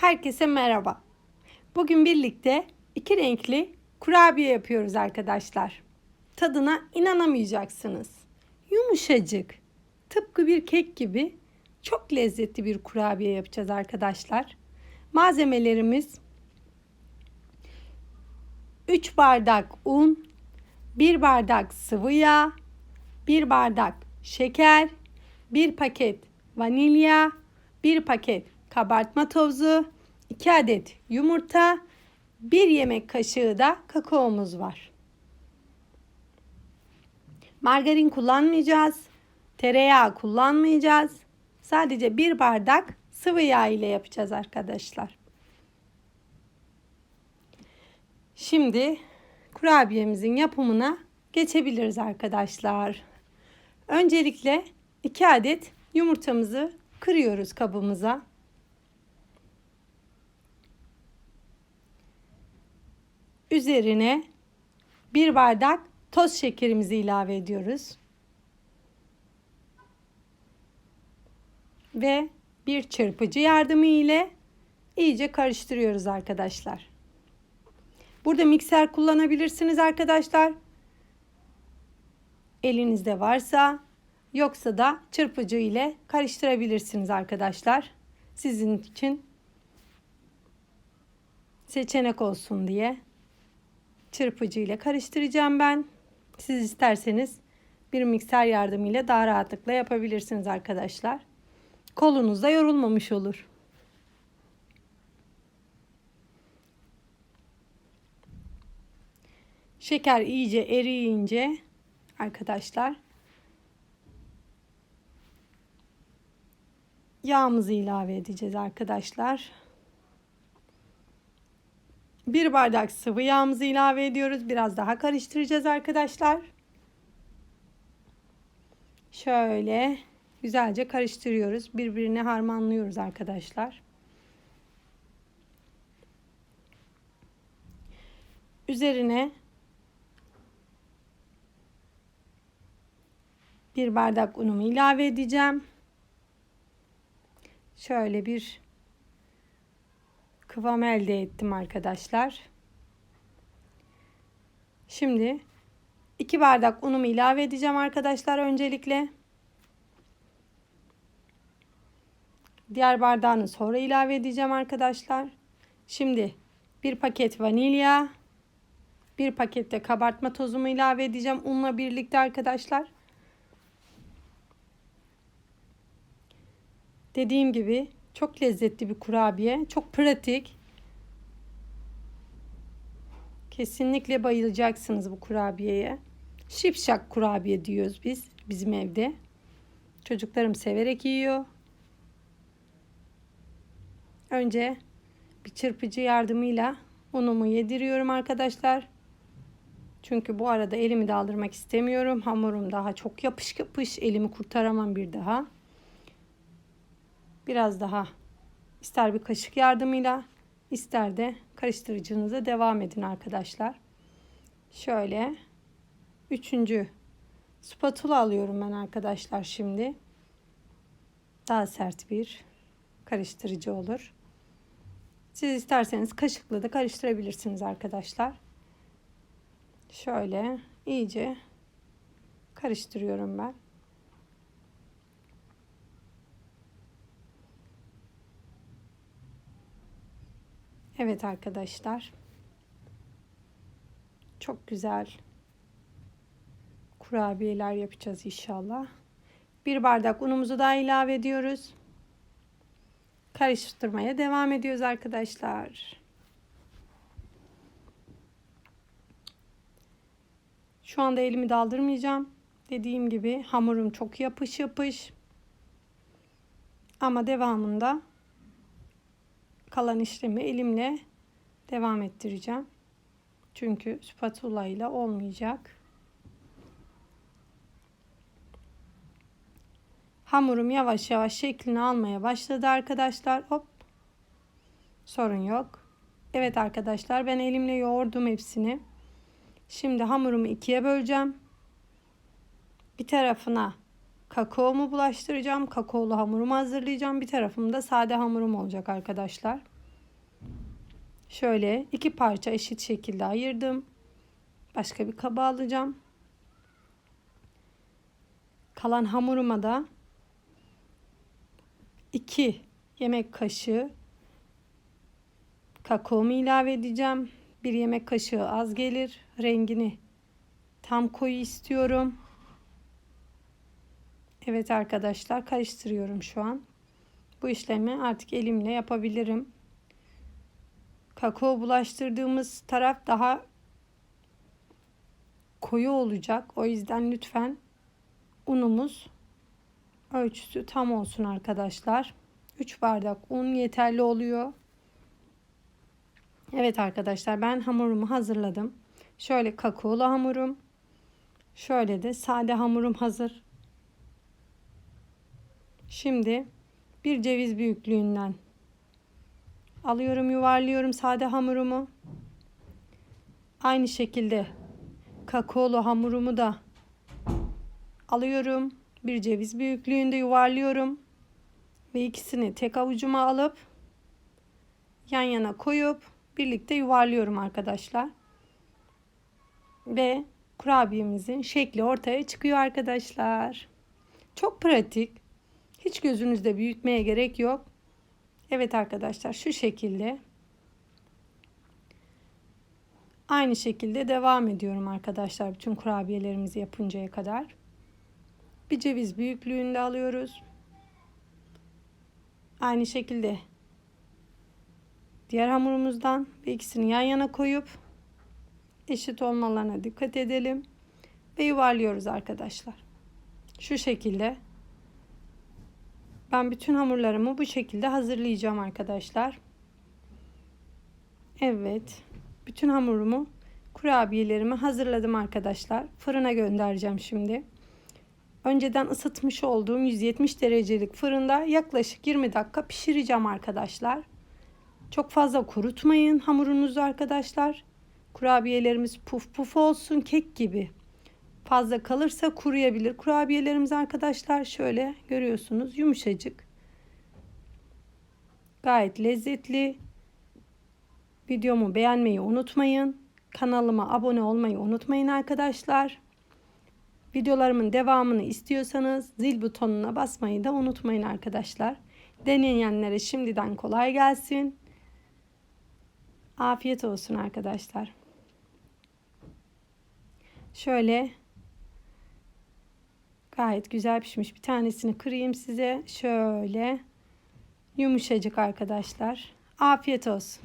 Herkese merhaba. Bugün birlikte iki renkli kurabiye yapıyoruz arkadaşlar. Tadına inanamayacaksınız. Yumuşacık, tıpkı bir kek gibi çok lezzetli bir kurabiye yapacağız arkadaşlar. Malzemelerimiz 3 bardak un, 1 bardak sıvı yağ, 1 bardak şeker, 1 paket vanilya, 1 paket kabartma tozu, 2 adet yumurta, 1 yemek kaşığı da kakaomuz var. Margarin kullanmayacağız. Tereyağı kullanmayacağız. Sadece bir bardak sıvı yağ ile yapacağız arkadaşlar. Şimdi kurabiyemizin yapımına geçebiliriz arkadaşlar. Öncelikle 2 adet yumurtamızı kırıyoruz kabımıza. Üzerine bir bardak toz şekerimizi ilave ediyoruz. Ve bir çırpıcı yardımı ile iyice karıştırıyoruz arkadaşlar. Burada mikser kullanabilirsiniz arkadaşlar. Elinizde varsa yoksa da çırpıcı ile karıştırabilirsiniz arkadaşlar. Sizin için seçenek olsun diye çırpıcı ile karıştıracağım ben. Siz isterseniz bir mikser yardımıyla daha rahatlıkla yapabilirsiniz arkadaşlar. Kolunuz da yorulmamış olur. Şeker iyice eriyince arkadaşlar yağımızı ilave edeceğiz arkadaşlar. Bir bardak sıvı yağımızı ilave ediyoruz. Biraz daha karıştıracağız arkadaşlar. Şöyle güzelce karıştırıyoruz. Birbirine harmanlıyoruz arkadaşlar. Üzerine bir bardak unumu ilave edeceğim. Şöyle bir kıvam elde ettim arkadaşlar. Şimdi 2 bardak unumu ilave edeceğim arkadaşlar öncelikle. Diğer bardağını sonra ilave edeceğim arkadaşlar. Şimdi bir paket vanilya, bir pakette kabartma tozumu ilave edeceğim unla birlikte arkadaşlar. Dediğim gibi çok lezzetli bir kurabiye. Çok pratik. Kesinlikle bayılacaksınız bu kurabiyeye. Şipşak kurabiye diyoruz biz bizim evde. Çocuklarım severek yiyor. Önce bir çırpıcı yardımıyla unumu yediriyorum arkadaşlar. Çünkü bu arada elimi daldırmak istemiyorum. Hamurum daha çok yapış yapış. Elimi kurtaramam bir daha. Biraz daha ister bir kaşık yardımıyla ister de karıştırıcınıza devam edin arkadaşlar. Şöyle üçüncü spatula alıyorum ben arkadaşlar şimdi. Daha sert bir karıştırıcı olur. Siz isterseniz kaşıkla da karıştırabilirsiniz arkadaşlar. Şöyle iyice karıştırıyorum ben. Evet arkadaşlar. Çok güzel kurabiyeler yapacağız inşallah. Bir bardak unumuzu daha ilave ediyoruz. Karıştırmaya devam ediyoruz arkadaşlar. Şu anda elimi daldırmayacağım. Dediğim gibi hamurum çok yapış yapış. Ama devamında kalan işlemi elimle devam ettireceğim. Çünkü spatula ile olmayacak. Hamurum yavaş yavaş şeklini almaya başladı arkadaşlar. Hop. Sorun yok. Evet arkadaşlar ben elimle yoğurdum hepsini. Şimdi hamurumu ikiye böleceğim. Bir tarafına kakaomu bulaştıracağım. Kakaolu hamurumu hazırlayacağım. Bir tarafımda sade hamurum olacak arkadaşlar. Şöyle iki parça eşit şekilde ayırdım. Başka bir kaba alacağım. Kalan hamuruma da 2 yemek kaşığı kakaomu ilave edeceğim. Bir yemek kaşığı az gelir. Rengini tam koyu istiyorum. Evet arkadaşlar karıştırıyorum şu an. Bu işlemi artık elimle yapabilirim. Kakao bulaştırdığımız taraf daha koyu olacak. O yüzden lütfen unumuz ölçüsü tam olsun arkadaşlar. 3 bardak un yeterli oluyor. Evet arkadaşlar ben hamurumu hazırladım. Şöyle kakaolu hamurum. Şöyle de sade hamurum hazır. Şimdi bir ceviz büyüklüğünden alıyorum yuvarlıyorum sade hamurumu. Aynı şekilde kakaolu hamurumu da alıyorum. Bir ceviz büyüklüğünde yuvarlıyorum. Ve ikisini tek avucuma alıp yan yana koyup birlikte yuvarlıyorum arkadaşlar. Ve kurabiyemizin şekli ortaya çıkıyor arkadaşlar. Çok pratik. Hiç gözünüzde büyütmeye gerek yok. Evet arkadaşlar şu şekilde. Aynı şekilde devam ediyorum arkadaşlar bütün kurabiyelerimizi yapıncaya kadar. Bir ceviz büyüklüğünde alıyoruz. Aynı şekilde diğer hamurumuzdan ve ikisini yan yana koyup eşit olmalarına dikkat edelim ve yuvarlıyoruz arkadaşlar. Şu şekilde ben bütün hamurlarımı bu şekilde hazırlayacağım arkadaşlar. Evet. Bütün hamurumu kurabiyelerimi hazırladım arkadaşlar. Fırına göndereceğim şimdi. Önceden ısıtmış olduğum 170 derecelik fırında yaklaşık 20 dakika pişireceğim arkadaşlar. Çok fazla kurutmayın hamurunuzu arkadaşlar. Kurabiyelerimiz puf puf olsun kek gibi. Fazla kalırsa kuruyabilir. Kurabiyelerimiz arkadaşlar şöyle görüyorsunuz yumuşacık. Gayet lezzetli. Videomu beğenmeyi unutmayın. Kanalıma abone olmayı unutmayın arkadaşlar. Videolarımın devamını istiyorsanız zil butonuna basmayı da unutmayın arkadaşlar. Deneyenlere şimdiden kolay gelsin. Afiyet olsun arkadaşlar. Şöyle gayet güzel pişmiş. Bir tanesini kırayım size. Şöyle yumuşacık arkadaşlar. Afiyet olsun.